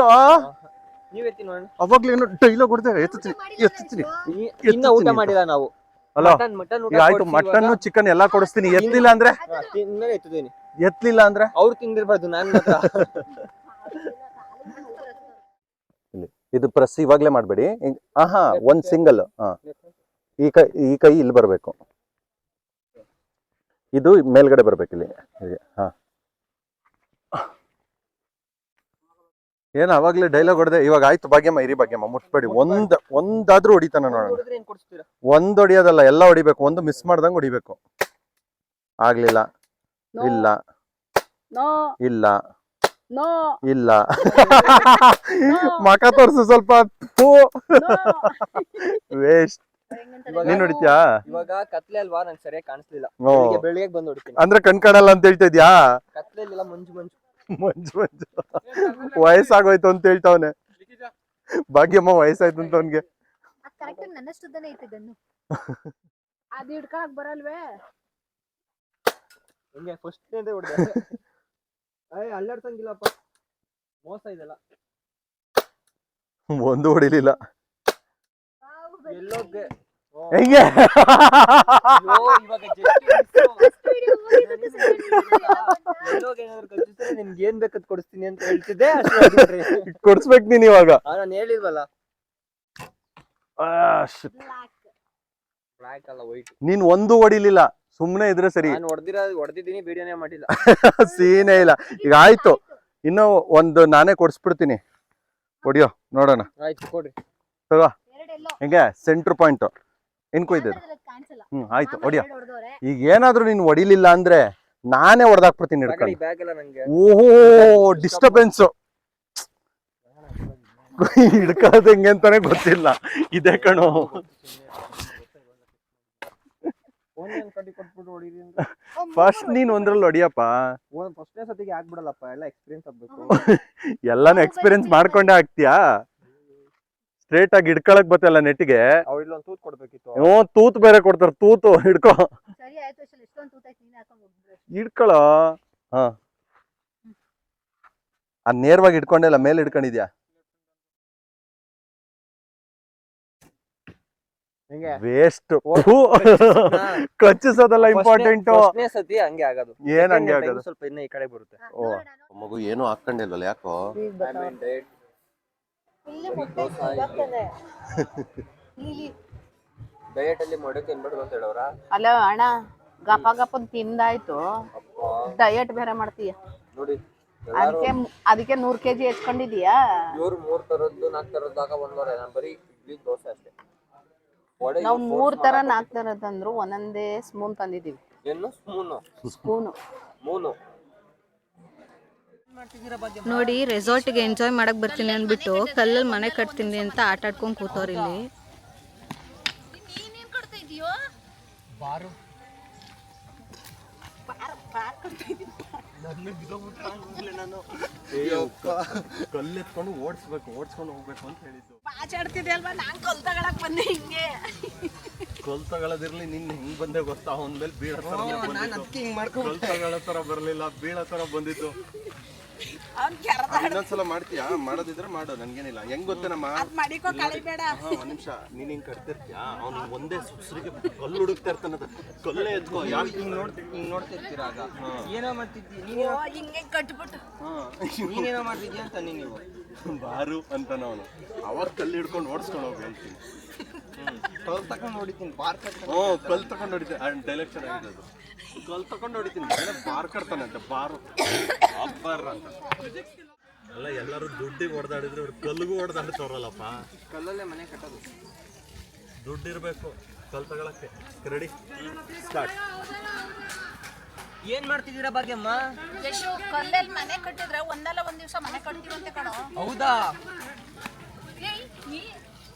ನೀವ್ ಎತ್ತಿ ನೋಡೋಣ. ಅವಾಗ್ಲೇನು ಡೈಲಾಗ್ ಕೊಡ್ತೇವೆ ಎತ್ತುತ್ತೀನಿ ಮಾಡಿಲ್ಲ ಎತ್ತುತ್ತೀನಿ. ಇನ್ನ ಊಟ ತಿನ್ನಿ. ಮಾಡಿಲ್ಲ ನಾವು. ಅಲ್ಲ ಮಟನ್ ಈಗ ಆಯ್ತು ಮಟನ್ ಚಿಕನ್ ಎಲ್ಲಾ ಕೊಡಿಸ್ತೀನಿ. ಎತ್ತಲಿಲ್ಲ ಅಂದ್ರೆ? ತಿಂದ್ಮೇಲೆ ಎತ್ತಲಿಲ್ಲ ಅಂದ್ರೆ? ಅವ್ರು ತಿಂದಿರ್ಬಾರ್ದು ನಾನ್ ಮಾತ್ರ. ಇದು ಪ್ರೆಸ್ ಇವಾಗ್ಲೇ ಮಾಡ್ಬೇಡಿ. ಹಾ ಆಹಾ ಒಂದ್ ಸಿಂಗಲ್ ಹಾ. ಈ ಕೈ ಈ ಕೈ ಇಲ್ಲಿ ಬರ್ಬೇಕು. ಇದು ಮೇಲ್ಗಡೆ ಬರ್ಬೇಕು ಇಲ್ಲಿ. ಹೀಗೆ ಹಾ. ಏನ್ ಅವಾಗ್ಲೇ ಡೈಲಾಗ್ ಹೊಡೆದೆ ಇವಾಗ ಆಯ್ತು ಭಾಗ್ಯಮ್ಮ ಇರಿ ಭಾಗ್ಯಮ್ಮ ಮುಟ್ಬೇಡಿ. ಒಂದ್ ಒಂದಾದ್ರೂ ಹೊಡಿತಾನ ನೋಡೋಣ. ಒಂದ್ ಹೊಡಿಯೋದಲ್ಲ ಎಲ್ಲ ಹೊಡಿಬೇಕು. ಒಂದು ಮಿಸ್ ಮಾಡ್ದಂಗ್ ಹೊಡಿಬೇಕು. ಆಗ್ಲಿಲ್ಲ. ಇಲ್ಲ. ಇಲ್ಲ. ಇಲ್ಲ. ಮಕ ತೋರ್ಸು ಸ್ವಲ್ಪ. ವೇಸ್ಟ್ ನೀನ್ ಹೊಡಿತ್ಯಾ? ಇವಾಗ ಕತ್ಲೆ ಅಲ್ವಾ? ನಂಗೆ ಸರಿಯಾಗಿ ಕಾಣಿಸ್ಲಿಲ್ಲ. ಓ. ಬೆಳಿಗ್ಗೆ ಬೆಳಿಗ್ಗೆ ಬಂದು ಹೊಡಿತೀನಿ. ಅಂದ್ರೆ ಕಣ್ ಕಾಣಲ್ಲ ಅಂತ ಹೇಳ್ತಾ ಇದ್ಯಾ? ಕತ್ಲೆಲ್ಲ ಮಂಜು ಮಂಜು. ಮಂಜು ಮಂಜು. ವಯಸ್ಸಾಗೋಯ್ತು ಅಂತ ಹೇಳ್ತಾವನೆ. ಭಾಗ್ಯಮ್ಮ ವಯಸ್ಸಾಯ್ತು ಅಂತ ಅವನ್ಗೆ. ಅದ್ ಕರೆಕ್ಟ್ ನನ್ನಷ್ಟುದ್ದನೇ ಐತೆ ಗನ್ನು ಅದ್ ಹಿಡ್ಕೊಳಕ್ ಬರಲ್ವೇ? ಹಿಂಗೆ ಫಸ್ಟ್ ಹೊಡೆದೆ. ಅಯ್ಯ ಅಲ್ಲಾಡ್ಸಂಗಿಲ್ಲಪ್ಪ. ಮೋಸ ಇದೆಲ್ಲ. ಒಂದು ಹೊಡಿಲಿಲ್ಲ. ಎಲ್ಲೋಗೆ ಓ. ಹೆಂಗೆ? ನಿಮ್ಗೆ ಏನ್ ಬೇಕದ್ ಕೊಡಿಸ್ತೀನಿ ಅಂತ ಹೇಳ್ತಿದ್ದೆ. ಕೊಡ್ಸ್ಬೇಕು ನೀನ್ ಇವಾಗ. ನಾನು ಹೇಳಿಲ್ವಲ್ಲ. ಬ್ಲಾಕ್ ಅಲ್ಲ ವೈಟ್ ನೀನ್ ಒಂದು ಹೊಡಿಲಿಲ್ಲ ಸುಮ್ನೆ ಇದ್ರೆ ಸರಿ. ನಾನು ಹೊಡೆದಿರ ಹೊಡೆದಿದ್ದೀನಿ ವಿಡಿಯೋನೇ ಮಾಡಿಲ್ಲ. ಸೀನೇ ಇಲ್ಲ. ಈಗ ಆಯ್ತು. ಇನ್ನು ಒಂದು ನಾನೇ ಕೊಡ್ಸ್ಬಿಡ್ತೀನಿ. ಹೊಡಿಯೋ ನೋಡೋಣ. ಆಯ್ತು ಕೊಡ್ರಿ. ಎರಡೆಲ್ಲೋ. ಹೆಂಗೆ? ಸೆಂಟ್ರ್ ಪಾಯಿಂಟ್ ಏನ್ ಕೊಯ್ದದು ಕಾಣಿಸಲ್ಲ ಹ್ಮ್ ಆಯ್ತು ಹೊಡಿಯೋ. ಈಗ ಏನಾದ್ರೂ ನೀನ್ ಹೊಡಿಲಿಲ್ಲ ಅಂದ್ರೆ ನಾನೇ ಹೊಡೆದಾಕ್ಬಿಡ್ತೀನಿ ಹಿಡ್ಕೊಂಡು. ಬ್ಯಾಗ್ ಎಲ್ಲ ನಂಗೆ. ಓಹೋ ಡಿಸ್ಟರ್ಬೆನ್ಸ್ ಹಿಡ್ಕೊಳ್ಳೋದು ಹೆಂಗೆ ಅಂತಾನೆ ಗೊತ್ತಿಲ್ಲ. ಇದೆ ಕಣು. ಫೋನ್ ಕಟ್ಟಿ ಕೊಟ್ಬಿಟ್ಟು ಅಂದ್ರೆ. ಫಸ್ಟ್ ನೀನ್ ಒಂದ್ರಲ್ಲಿ ಹೊಡಿಯಪ್ಪ. ಫಸ್ಟ್ನೇ ಸತಿಗೆ ಆಗ್ಬಿಡಲ್ಲಪ್ಪ ಎಲ್ಲ ಎಕ್ಸ್ಪೀರಿಯನ್ಸ್ ಆಗ್ಬೇಕು ಎಲ್ಲಾನು ಎಕ್ಸ್ಪೀರಿಯನ್ಸ್ ಮಾಡ್ಕೊಂಡೇ ಆಗ್ತೀಯಾ? ಸ್ಟ್ರೇಟ್ ಆಗಿ ಹಿಡ್ಕೊಳಕ್ ಬತ್ತಲ್ಲ ನೆಟ್ಟಿಗೆ ತೂತ್ ಕೊಡ್ಬೇಕಿತ್ತು. ಹ್ಞೂ ತೂತ್ ಬೇರೆ ಕೊಡ್ತಾರ ತೂತು ಹಿಡ್ಕೋ. ಹಿಡ್ಕೊಳೋ. ಹಾ. ಅದ್ ನೇರವಾಗಿ ಹಿಡ್ಕೊಂಡಿಲ್ಲ ಮೇಲೆ ಹಿಡ್ಕೊಂಡಿದ್ಯಾ? ಹೆಂಗೆ? ವೇಸ್ಟ್ ಕಚ್ಚಿಸೋದಲ್ಲ ಇಂಪಾರ್ಟೆಂಟ್ ಸತಿ ಹಂಗೆ ಆಗೋದು. ಏನ್ ಹಂಗೆ ಆಗೋದು? ಸ್ವಲ್ಪ ಇನ್ನ ಈ ಕಡೆ ಬರುತ್ತೆ. ಓ ಮಗು ಏನು ಹಾಕೊಂಡಿಲ್ವಲ್ಲ ಯಾಕೋ ಇಲ್ಲಿ ಮೊಟ್ಟೆ ಸಿಗಾಕ್ತದೆ. ಇಲ್ಲಿ ಡಯಟ್ ಅಲ್ಲಿ ಮೊಡೆ ತಿನ್ಬಿಡ್ದು ಅಂತ ಹೇಳೋರ ಅಲ್ಲ ಅಣ್ಣ ಗಪ ಗಪನ್ ತಿಂದಾಯ್ತು. ಡಯಟ್ ಬೇರೆ ಮಾಡ್ತೀಯ? ನೋಡಿ ಅದಕ್ಕೆ ಅದಕ್ಕೆ ನೂರ್ ಕೆಜಿ ಹೆಚ್ಕೊಂಡಿದೀಯಾ? ಇವ್ರು ಮೂರ್ ತರದ್ದು ನಾಲ್ಕು ತರದ್ದು ಆಗ ಬಂದವ್ರೆ ನಾನು ಬರೀ ಇಡ್ಲಿ ದೋಸೆ ಅಷ್ಟೇ. ವಡೆ ನಾವ್ ಮೂರ್ ತರ ನಾಲ್ಕ್ ತರ ಅಂದ್ರು ಒಂದೊಂದೇ ಸ್ಪೂನ್ ತಂದಿದೀವಿ ಏನು? ಸ್ಪೂನು. ಸ್ಪೂನು. ಮೂನು. ನೋಡಿ ರೆಸಾರ್ಟಿಗೆ ಎಂಜಾಯ್ ಮಾಡಕ್ ಬರ್ತೀನಿ ಅಂದ್ಬಿಟ್ಟು ಕಲ್ಲಲ್ಲಿ ಮನೆ ಕಟ್ತೀನಿ ಅಂತ ಆಟ ಆಡ್ಕೊಂಡು ಕೂತವ್ರ ಇಲ್ಲಿ. ಕಲ್ಲೆತ್ಕೊಂಡು ಓಡಿಸ್ಬೇಕು ಓಡಿಸ್ಕೊಂಡು ಹೋಗ್ಬೇಕು ಅಂತ ಹೇಳಿದ್ದು ಆಚಾಡ್ತಿದ್ದೆ ಅಲ್ವಾ ನಾನ್ ಕಲ್ ತಗೊಳಕ್ ಬಂದೆ ಹಿಂಗೆ ಕಲ್ ತಗೊಳ್ಳೋದಿರ್ಲಿ ನಿನ್ ಹೆಂಗ್ ಬಂದೆ ಗೊತ್ತಾ? ಅವನ ಮೇಲೆ ಬೀಳೋ ತರ ಬಂದಿದ್ದು ಕಲ್ ತಗೊಳ್ಳೋ ತರ ಬರ್ಲಿಲ್ಲ ಬೀಳೋ ತರ ಬಂದಿದ್ದು ಇನ್ನೊಂದ್ಸಲ ಮಾಡ್ತೀಯಾ? ಮಾಡೋದಿದ್ರೆ ಮಾಡು ನನ್ಗೇನಿಲ್ಲ. ಹೆಂಗ್ ಗೊತ್ತೇನಮ್ಮ ಮಾಡಿಕೋ ಕಳಿಬೇಡ. ಹಾ, ಒಂದ್ ನಿಮಿಷ. ನೀನ್ ಹಿಂಗ್ ಕಟ್ತಿರ್ತೀಯ? ಅವ್ನು ಒಂದೇ ಸುಸ್ರಿಗೆ ಕಲ್ಲು ಹುಡುಕ್ತಾ ಇರ್ತಾನ ಕಲ್ಲೇ ಎತ್ಕೋ. ಯಾರು ಹಿಂಗ್ ನೋಡ್ತಿ ಹಿಂಗ್ ನೋಡ್ತಿರ್ತೀರ ಆಗ? ಏನೋ ಮಾಡ್ತಿದ್ದಿ? ನೀನೇನೋ ಹಿಂಗೆ ಕಟ್ಬಿಟ್ಟು. ನೀನೇನೋ ಮಾಡ್ತಿದ್ಯಾ ಅಂತ ನೀವು ಬಾರು ಅಂತಾನ ಅವನು. ಅವಾಗ ಕಲ್ಲು ಹಿಡ್ಕೊಂಡು ಓಡಿಸ್ಕೊಂಡು ಹೋಗಿ ಹೇಳ್ತೀನಿ ಕಲ್ ತಕೊಂಡ್ ನೋಡಿದ್ದೀನಿ ಬಾರ್ ಕಲ್ ತಗೊಂಡು ಹೊಡಿತೀನಿ. ಡೈಲೆಕ್ಷನ್ ಡೈಲಾಗ್ ಚೆನ್ನಾಗಿದೆ ಅದು ಕಲ್ ತಗೊಂಡು ಹೊಡಿತೀನಿ. ಬಾರ್ ಕಟ್ತಾನಂತೆ ಬಾರು. ಬಾರ್ ಅಂತ. ಅಲ್ಲ ಎಲ್ಲರೂ ದುಡ್ಡಿಗೆ ಹೊಡೆದಾಡಿದ್ರೆ ಇವ್ರು ಕಲ್ಲಿಗೂ ಹೊಡೆದಾಡ್ತವ್ರಲ್ಲಪ್ಪ ಕಲ್ಲಲ್ಲೇ ಮನೆ ಕಟ್ಟೋದು. ದುಡ್ಡಿರಬೇಕು ಕಲ್ ತಗೊಳಕ್ಕೆ. ರೆಡಿ ಸ್ಟಾರ್ಟ್ ಏನ್ ಮಾಡ್ತಿದ್ದೀರಾ ಭಾಗ್ಯಮ್ಮ? ಯಶು ಕಲ್ಲಲ್ಲಿ ಮನೆ ಕಟ್ಟಿದ್ರೆ ಒಂದಲ್ಲ ಒಂದ್ ದಿವಸ ಮನೆ ಕಟ್ತೀವಂತೆ ಕಣೋ. ಹೌದಾ?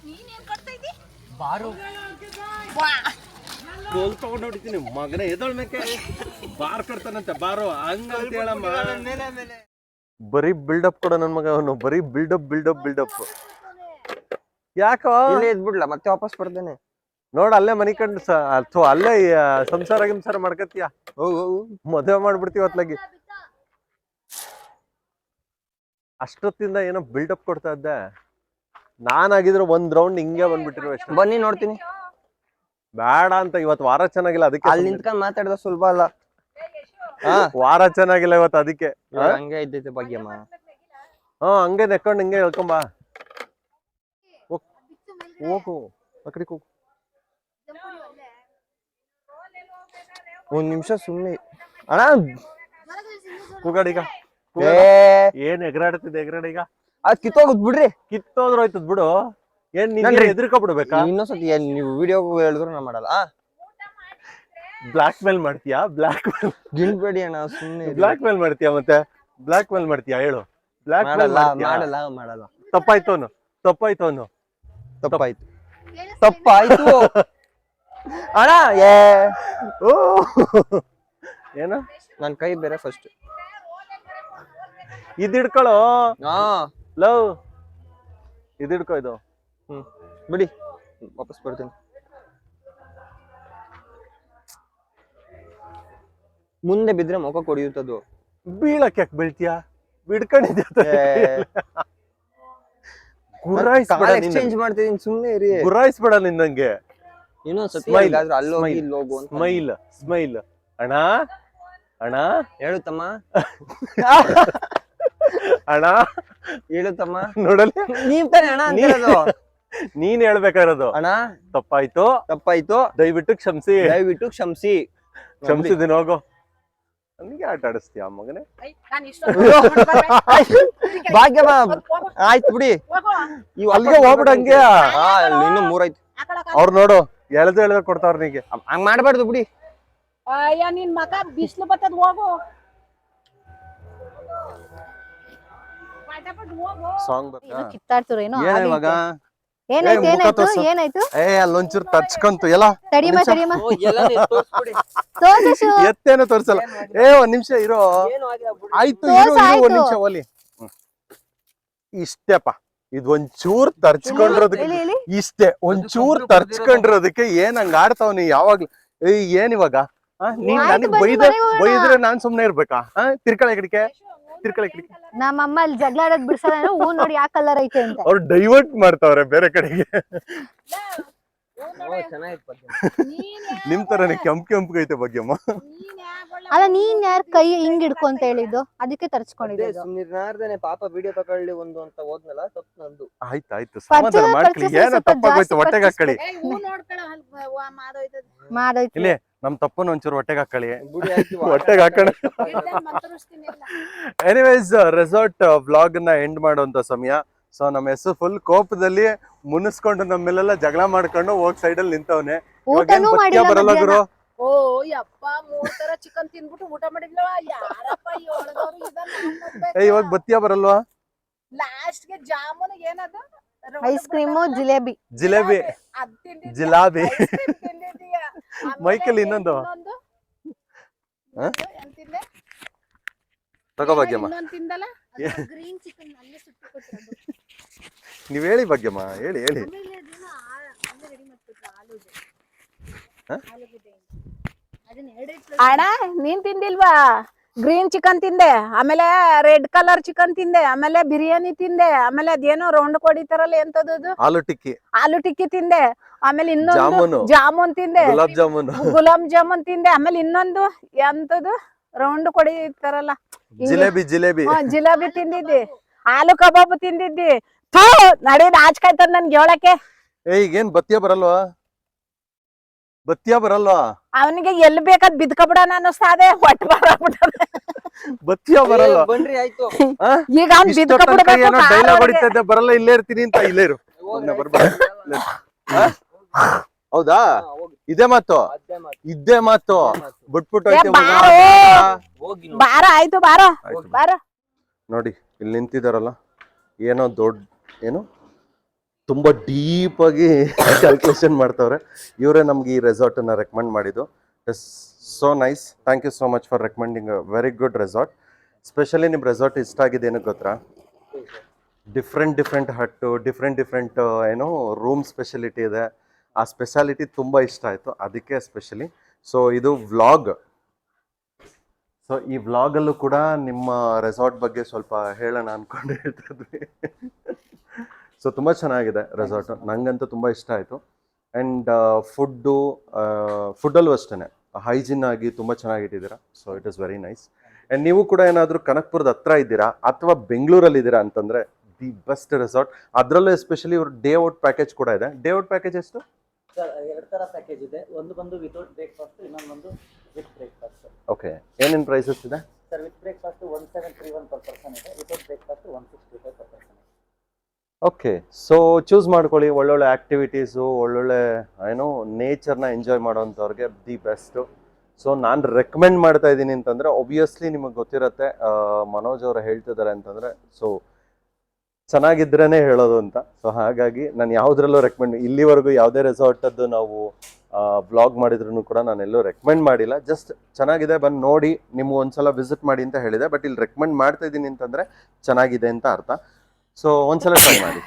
ನೀನೇನ್ ಕಟ್ತಾ ಇದ್ದಿ? ಬಾರು. ಕಲ್ ತಗೊಂಡ್ ಹೊಡಿತೀನಿ. ಮಗನ ಎದೊಳ್ ಮೇಕೆ ಬಾರ್ ಕಟ್ತಾನಂತೆ ಬಾರು. ಹಂಗಂತ ಹೇಳಮ್ಮ. ಮೇಲೆ ಮೇಲೆ ಬರೀ ಬಿಲ್ಡಪ್ ಕೊಡ ನನ್ ಮಗ ಅವನು. ಬರೀ ಬಿಲ್ಡಪ್ ಬಿಲ್ಡಪ್ ಬಿಲ್ಡಪ್ ಯಾಕೋ? ಇಲ್ಲೇ ಇದ್ಬಿಡ್ಲ ಮತ್ತೆ ವಾಪಸ್ ಬರ್ತೇನೆ ನೋಡ ಅಲ್ಲೇ ಮನಿ ಕಂಡು ಅಥವಾ ಅಲ್ಲೇ ಆ, ಸಂಸಾರ ಗಿಂಸಾರ ಮಾಡ್ಕತ್ತೀಯ? ಹೋಗು ಹೋಗು ಮದುವೆ ಮಾಡ್ಬಿಡ್ತೀವಿ ಹೊತ್ಲಾಗಿ. ಅಷ್ಟೊತ್ತಿಂದ ಏನೋ ಬಿಲ್ಡಪ್ ಕೊಡ್ತಾ ಇದ್ದೆ. ನಾನಾಗಿದ್ರೆ ಒಂದ್ ರೌಂಡ್ ಹಿಂಗೆ ಬಂದ್ಬಿಟ್ಟಿರೋ ಬನ್ನಿ ನೋಡ್ತೀನಿ. ಬೇಡ ಅಂತ ಇವತ್ತು ವಾರ ಚೆನ್ನಾಗಿಲ್ಲ ಅದಕ್ಕೆ ಅಲ್ಲಿ ನಿಂತ್ಕೊಂಡ್ ಮಾತಾಡಿದ ಸುಲಭ ಅಲ್ಲ. ಹಾ ವಾರ ಚೆನ್ನಾಗಿಲ್ಲ ಇವತ್ತು ಅದಕ್ಕೆ. ಹಂಗೆ ಇದ್ದೈತೆ ಭಾಗ್ಯಮ್ಮ. ಹಾ ಹಂಗೆ ನೆಕ್ಕೊಂಡು ಹಿಂಗೆ ಹೇಳ್ಕೊಂಬ ಹೋಗು ಆ ಕಡೆಗ್ ಹೋಗು. ಒಂದ್ ನಿಮಿಷ ಸುಮ್ಮನೆ ಅಣ್ಣ ಕೂಗಾಡೀಗ ಏನ್ ಎಗರಾಡ್ತಿದ್ದೆ ಎಗರಾಡೀಗ ಅದ್ ಕಿತ್ತೋಗುದ್ ಬಿಡ್ರಿ. ಕಿತ್ತೋದ್ರೋಯ್ತದ್ ಬಿಡು. ಏನ್ ನಿನ್ ನನ್ರಿ. ಎದ್ರಿಕೊಬಿಡ್ಬೇಕಾ ಇನ್ನೊಂದ್ಸತಿ ಏನ್ ನೀವು ವಿಡಿಯೋ ಹೇಳಿದ್ರು ನಾ ಮಾಡಲ್ಲ. ಆ? ಬ್ಲಾಕ್ ಮೇಲ್ ಮಾಡ್ತೀಯಾ? ಬ್ಲಾಕ್ ಗಿಣ್ಬೇಡಿ ಅಣ್ಣ ಸುಮ್ನೆ ಇರಿ. ಬ್ಲಾಕ್ ಮೇಲ್ ಮಾಡ್ತೀಯಾ ಮತ್ತೆ? ಬ್ಲಾಕ್ ಮೇಲ್ ಮಾಡ್ತೀಯಾ? ಹೇಳು. ಬ್ಲಾಕ್ ಮೇಲ್ ಮಾಡಲ್ಲ ಮಾಡಲ್ಲ ಮಾಡಲ್ಲ. ತಪ್ಪಾಯ್ತು ಅವನು ತಪ್ಪಾಯ್ತು ಅವನು ತಪ್ಪಾಯ್ತು. ತಪ್ಪಾಯ್ತು. ಅಣ್ಣ ಏ. ಓ. ಏನ? ನನ್ ಕೈ ಬೇರೆ ಫಸ್ಟ್ ಇದ್ ಹಿಡ್ಕೊಳ್ಳೋ ಹಾ. ಲವ್. ಇದ್ ಹಿಡ್ಕೊ ಇದು. ಹ್ಮ್. ಬಿಡಿ. ವಾಪಸ್ ಬರ್ತೀನಿ. ಮುಂದೆ ಬಿದ್ರೆ ಮುಖ ಕೊಡಿಯುತ್ತದು. ಬೀಳಕ್ಕೆ ಯಾಕೆ ಬೀಳ್ತೀಯಾ? ಬಿಡ್ಕೊಂಡಿದ್ಯಾ ಗುರಾಯಿಸ್ಬೇಡ ಎಕ್ಸ್ಚೇಂಜ್ ಮಾಡ್ತಿದೀನಿ ಸುಮ್ಮನೆ ಇರಿ. ಗುರಾಯಿಸ್ಬೇಡ ನಿನ್ನಂಗೆ. ಇನ್ನೊಂದ್ಸತಿ ಸತಿ ಎಲ್ಲಿಗಾದ್ರೂ ಅಲ್ಲಿ ಹೋಗಿ. ಇಲ್ಲಿ ಹೋಗು ಅಂತ ಸ್ಮೈಲ್ ಸ್ಮೈಲ್ ಅಣ್ಣ? ಅಣ್ಣ? ಹೇಳುತ್ತಮ್ಮ. ಅಣ್ಣ? ಹೇಳುತ್ತಮ್ಮ. ನೋಡಲಿ ನೀವ್ ತಾನೇ ಅಣ್ಣ ಅಂತಿರೋದು. ನೀನ್ ಹೇಳ್ಬೇಕಾಗಿರೋದು. ಅಣ್ಣ. ತಪ್ಪಾಯ್ತು. ತಪ್ಪಾಯ್ತು. ದಯವಿಟ್ಟು ಕ್ಷಮಿಸಿ. ದಯವಿಟ್ಟು ಕ್ಷಮಿಸಿ. ಕ್ಷಮಿಸಿದೀನಿ ಹೋಗು ನನಗೆ ಆಟ ಆಡಿಸ್ತೀಯ ಮಗನೇ? ಭಾಗ್ಯ ಆಯ್ತು ಬಿಡಿ. ಇವ್ ಅಲ್ಲಿಗೆ ಹೋಗ್ಬಿಡ ಹಂಗೆ. ಹಾ ಇಲ್ಲಿ ಇನ್ನು ಮೂರೈತು ಅವ್ರು ನೋಡು. ಎಳ್ದು ಎಳ್ದ ಕೊಡ್ತಾವ್ರ ನೀಗೆ. ಹಂಗ ಮಾಡ್ಬಾರ್ದು ಬಿಡಿ. ಅಯ್ಯ ನಿನ್ ಮಗ ಬಿಸ್ಲು ಬರ್ತದ ಹೋಗು. ಸಾಂಗ್ ಬರ್ತಾ ಕಿತ್ತಾಡ್ತಿರೋ ಏನೋ ಮಗ. ಏನಾಯ್ತು ಏ, ಮುಖ ಏನಾಯ್ತು ತೋರ್ಸು. ಏನಾಯ್ತು? ಏ ಅಲ್ಲೊಂಚೂರು ತರ್ಚ್ಕೊಂತು ಎಲ್ಲ. ತಡಿಮ ತೋರ್ಸು ಎತ್ತೇನು ತೋರ್ಸಲ್ಲ. ಏ ಒಂದ್ ನಿಮಿಷ ಇರೋ. ಆಯ್ತು ಇರು ಒಂದ್ ನಿಮಿಷ ಒಲಿ. ಇಷ್ಟೇಪ್ಪ. ಇದ್ ಒಂಚೂರ್ ತರ್ಚ್ಕೊಂಡಿರೋದಕ್ಕೆ ಇಷ್ಟೇ ಒಂಚೂರ್ ತರ್ಚ್ಕೊಂಡಿರೋದಕ್ಕೆ ಏನ್ ಹಂಗ ಆಡ್ತಾವ್ ನೀ ಯಾವಾಗ್ಲೂ? ಏಯ್ ಏನ್ ಇವಾಗ? ಆ, ನೀನ್ ನನಗ್ ಬೈದ ಬೈದ್ರೆ ನಾನ್ ಸುಮ್ನೆ ಇರ್ಬೇಕಾ? ಹಾ ತಿರ್ಕಳ ಕಡಿಕೆ ತಿರ್ಕಳ ಕಡಿಕೆ ನಮ್ಮಮ್ಮ ಅಲ್ಲಿ ಜಗಳ ಆಡೋದ್ ಬಿಡ್ಸಲ್ಲ ಹೂ ನೋಡಿ ಯಾವ ಕಲರ್ ಐತೆ ಅಂತ. ಅವ್ರು ಡೈವರ್ಟ್ ಮಾಡ್ತಾವ್ರೆ ಬೇರೆ ಕಡೆಗೆ. ನಿಮ್ ತರನೇ ಕೆಂಪ್ ಕೆಂಪ್ಗೈತೆ ಭಾಗ್ಯಮ್ಮ ಅಲ್ಲ ನೀನ್ ಯಾರ್ ಕೈ ಹಿಂಗ್ ಹಿಡ್ಕೊಂತ ಹೇಳಿದ್ದು? ಅದಕ್ಕೆ ತರ್ಚ್ಕೊಂಡಿದ್ದು ಸುಮ್ನಿರ್ನಾರ್ದೇನೆ ಪಾಪ ವಿಡಿಯೋ ತಗೊಳ್ಳಿ ಒಂದು ಅಂತ ಹೋದ್ನಲ್ಲ ತಪ್ಪು ನಂದು. ಆಯ್ತು ಆಯ್ತು. ಸಮಾಧಾನ ಮಾಡ್ಕೊಳ್ಳಿ ಏನೋ ತಪ್ಪಾಗೋಯ್ತು? ಹೊಟ್ಟೆಗೆ ಹಾಕೊಳ್ಳಿ ಮಾಡೋಯ್ತು ಇಲ್ಲಿ ನಮ್ ತಪ್ಪನ್ನ ಒಂಚೂರು ಹೊಟ್ಟೆಗೆ ಹಾಕೊಳ್ಳಿ. ಹೊಟ್ಟೆಗೆ ಹಾಕೋಣ ಎನಿವೇಸ್ ರೆಸಾರ್ಟ್ ವ್ಲಾಗ್ನ ಎಂಡ್ ಮಾಡುವಂತ ಸಮಯ. ಸೊ ನಮ್ಮ ಹೆಸರು ಫುಲ್ ಕೋಪದಲ್ಲಿ ಮುನಿಸ್ಕೊಂಡು ನಮ್ಮೆಲ್ಲ ಜಗಳ ಮಾಡ್ಕೊಂಡು ಹೋಗ್ ಸೈಡ್ ಅಲ್ಲಿ ನಿಂತವನೆ. ಬರಲ್ಲ ಗುರು? ಓ ಯಪ್ಪ ಮೂರ್ ತರ ಚಿಕನ್ ತಿನ್ಬಿಟ್ಟು ಊಟ ಮಾಡಿದ್ಲವ ಯಾರಪ್ಪ ಈ ಒಳಗವ್ರು ಏ ಇವಾಗ ಬತ್ತಿಯ ಬರಲ್ವಾ? ಲಾಸ್ಟ್ಗೆ ಜಾಮೂನ್ ಏನದು? Ice cream jalebi. Jalebi? Jalebi. Ice cream ತಿಂದಿದ್ಯಾ? ಆಮೇಲೆ ಮೈಕಲ್ ಇನ್ನೊಂದು? ತಗೋ ಭಾಗ್ಯಮ್ಮ. ಇನ್ನೊಂದ್ ತಿಂದಲ್ಲ? ಗ್ರೀನ್ ಚಿಕನ್ ಅಲ್ಲೇ ಸುಟ್ಟು ಕೊಟ್ಟಿರೋದು ನೀವ್ ಹೇಳಿ ಭಾಗ್ಯಮ್ಮ ಹೇಳಿ ಹೇಳಿ. ಅಣ್ಣ ನೀನ್ ತಿಂದಿಲ್ವಾ? ಗ್ರೀನ್ ಚಿಕನ್ ತಿಂದೆ ಆಮೇಲೆ ರೆಡ್ ಕಲರ್ ಚಿಕನ್ ತಿಂದೆ ಆಮೇಲೆ ಬಿರಿಯಾನಿ ತಿಂದೆ ಆಮೇಲೆ ಅದೇನೋ ರೌಂಡ್ ಕೊಡಿತಾರಲ್ಲ ಎಂತದದು? ಆಲೂ ಟಿಕ್ಕಿ. ಆಲೂ ಟಿಕ್ಕಿ ತಿಂದೆ ಆಮೇಲೆ ಇನ್ನೊಂದು ಜಾಮೂನು. ತಿಂದೆ. ಗುಲಾಬ್ ಜಾಮೂನ್. ಗುಲಾಬ್ ಜಾಮೂನ್ ತಿಂದೆ ಆಮೇಲೆ ಇನ್ನೊಂದು ಎಂತದ್ದು ರೌಂಡ್ ಕೊಡಿತಾರಲ್ಲ ಜಿಲೇಬಿ ಜಿಲೇಬಿ. ಜಿಲೇಬಿ ತಿಂದಿದ್ದಿ. ಆಲೂ ಕಬಾಬ್ ತಿಂದಿದ್ದಿ. ಥೂ ನಡಿ ನಾಚ್ಕಾಯ್ತದ ನನ್ಗೆ ಹೇಳಕ್ಕೆ. ಏ ಈಗೇನ್ ಬತ್ತಿಯ ಬರಲ್ವಾ? ಬತ್ತಿಯ ಬರಲ್ವಾ? ಅವನಿಗೆ ಎಲ್ಲಿ ಬೇಕಾದ್ ಬಿದ್ಕೊಬಿಡೋಣ ಅನ್ನಿಸ್ತಾದೆ ಹೊಟ್ಟೆ ಬಾರಾಗ್ಬಿಟ್ಟದೆ ಬತ್ತಿಯ ಬರಲ್ಲ ಬನ್ರಿ ಆಯ್ತು. ಆ? ಈಗ ಅವ್ನ್ ಬಿದ್ಕೊಬಿಡ್ಬೇಕು ಏನೋ ಡೈಲಾಗ್ ಒಳಗೆ. ಹೊಡಿತಾ ಇದ್ದೆ ಬರಲ್ಲ ಇಲ್ಲೇ ಇರ್ತೀನಿ ಅಂತ ಇಲ್ಲೇ ಇರು. ಬರ್ಬೇಡ. ಹೌದಾ? ಇದೆ ಮಾತು? ಇದೇ ಮಾತು? ಬಿಟ್ಬಿಟ್ಟು ಏ, ಹೋಯ್ತೆ ಮಗ. ಬಾರೋ. ಹೋಗಿ ನೋಡಿ. ಬಾರ ಆಯ್ತು ಬಾರ. ಆಯ್ತು. ಬಾರ. ನೋಡಿ ಇಲ್ಲಿ ನಿಂತಿದಾರಲ್ಲ. ಏನೋ ದೊಡ್ಡ ಏನು? ತುಂಬಾ ಆಗಿ ಕ್ಯಾಲ್ಕುಲೇಷನ್ ಮಾಡ್ತವ್ರೆ. ಇವರೇ ನಮ್ಗೆ ಈ ರೆಸಾರ್ಟ್ ಅನ್ನ ರೆಕಮೆಂಡ್ ಮಾಡಿದ್ದು. So nice thank you so much for recommending very good resort specially ನಿಮ್ಮ ರೆಸಾರ್ಟ್ ಇಷ್ಟ ಆಗಿದೆ ಏನಕ್ಕೆ ಗೊತ್ತಾ? Different different hut different different ಏನು ರೂಮ್ ಸ್ಪೆಷಲಿಟಿ ಇದೆ. ಆ ಸ್ಪೆಷಾಲಿಟಿ ತುಂಬ ಇಷ್ಟ ಆಯಿತು. ಅದಕ್ಕೆ ಸ್ಪೆಷಲಿ ಸೊ ಇದು ವ್ಲಾಗ್ ಸೊ ಈ ವ್ಲಾಗಲ್ಲೂ ಕೂಡ ನಿಮ್ಮ ರೆಸಾರ್ಟ್ ಬಗ್ಗೆ ಸ್ವಲ್ಪ ಹೇಳೋಣ ಅನ್ಕೊಂಡು. ಹೇಳ್ತಿದ್ವಿ ಸೊ ತುಂಬ ಚೆನ್ನಾಗಿದೆ ರೆಸಾರ್ಟ್ ನನಗಂತೂ ತುಂಬ ಇಷ್ಟ ಆಯಿತು. ಆ್ಯಂಡ್ ಫುಡ್ಡು ಫುಡ್ಡಲ್ಲೂ ಅಷ್ಟೇ ಹೈಜಿನ್ ಆಗಿ ತುಂಬ ಚೆನ್ನಾಗಿಟ್ಟಿದ್ದೀರಾ so it is very nice and ನೀವು ಕೂಡ ಏನಾದರೂ ಕನಕ್ಪುರದ ಹತ್ರ ಇದ್ದೀರಾ ಅಥವಾ ಬೆಂಗಳೂರಲ್ಲಿ ಇದ್ದೀರಾ ಅಂತಂದರೆ ದಿ ಬೆಸ್ಟ್ ರೆಸಾರ್ಟ್ ಅದರಲ್ಲೂ ಎಸ್ಪೆಷಲಿ ಇವ್ರ ಡೇ ಔಟ್ ಪ್ಯಾಕೇಜ್ ಕೂಡ ಇದೆ. ಡೇ ಔಟ್ ಪ್ಯಾಕೇಜ್ ಎಷ್ಟು? ಸರ್ ಎರಡು ಥರ ಪ್ಯಾಕೇಜ್ ಇದೆ. ಒಂದು ಬಂದು ವಿತೌಟ್ ಬ್ರೇಕ್ಫಾಸ್ಟ್ ಇನ್ನೊಂದು ಬಂದು ವಿತ್ ಬ್ರೇಕ್ಫಾಸ್ಟ್ ಓಕೆ ಏನೇನು ಪ್ರೈಸಸ್ ಇದೆ? Sir with breakfast one seven three one per person ಇದೆ. Without breakfast one sixty five per person okay so choose ಮಾಡ್ಕೊಳ್ಳಿ, ಒಳ್ಳೊಳ್ಳೆ ಆ್ಯಕ್ಟಿವಿಟೀಸು ಒಳ್ಳೊಳ್ಳೆ ಏನು ನೇಚರ್ನ ಎಂಜಾಯ್ ಮಾಡೋವಂಥವ್ರಿಗೆ ದಿ ಬೆಸ್ಟು ಸೊ ನಾನು ರೆಕಮೆಂಡ್ ಮಾಡ್ತಾ ಇದ್ದೀನಿ ಅಂತಂದರೆ ಒಬ್ವಿಯಸ್ಲಿ ನಿಮಗೆ ಗೊತ್ತಿರತ್ತೆ ಮನೋಜ್ ಅವರು ಹೇಳ್ತಿದ್ದಾರೆ ಅಂತಂದರೆ ಸೊ ಚೆನ್ನಾಗಿದ್ರೇ ಹೇಳೋದು ಅಂತ. ಸೊ ಹಾಗಾಗಿ ನಾನು ಯಾವುದ್ರಲ್ಲೂ ರೆಕಮೆಂಡ್ ಇಲ್ಲಿವರೆಗೂ ಯಾವುದೇ ರೆಸಾರ್ಟದ್ದು ನಾವು ಬ್ಲಾಗ್ ಮಾಡಿದ್ರು ಕೂಡ ನಾನು ಎಲ್ಲೂ ರೆಕಮೆಂಡ್ ಮಾಡಿಲ್ಲ. ಜಸ್ಟ್ ಚೆನ್ನಾಗಿದೆ, ಬಂದು ನೋಡಿ, ನಿಮ್ಗೆ ಒಂದ್ಸಲ ವಿಸಿಟ್ ಮಾಡಿ ಅಂತ ಹೇಳಿದೆ ಬಟ್ ಇಲ್ಲಿ ರೆಕಮೆಂಡ್ ಮಾಡ್ತಾ ಇದ್ದೀನಿ ಅಂತಂದರೆ, ಚೆನ್ನಾಗಿದೆ ಅಂತ ಅರ್ಥ. ಸೊ ಒಂದ್ಸಲ ಟ್ರೈ ಮಾಡಿ.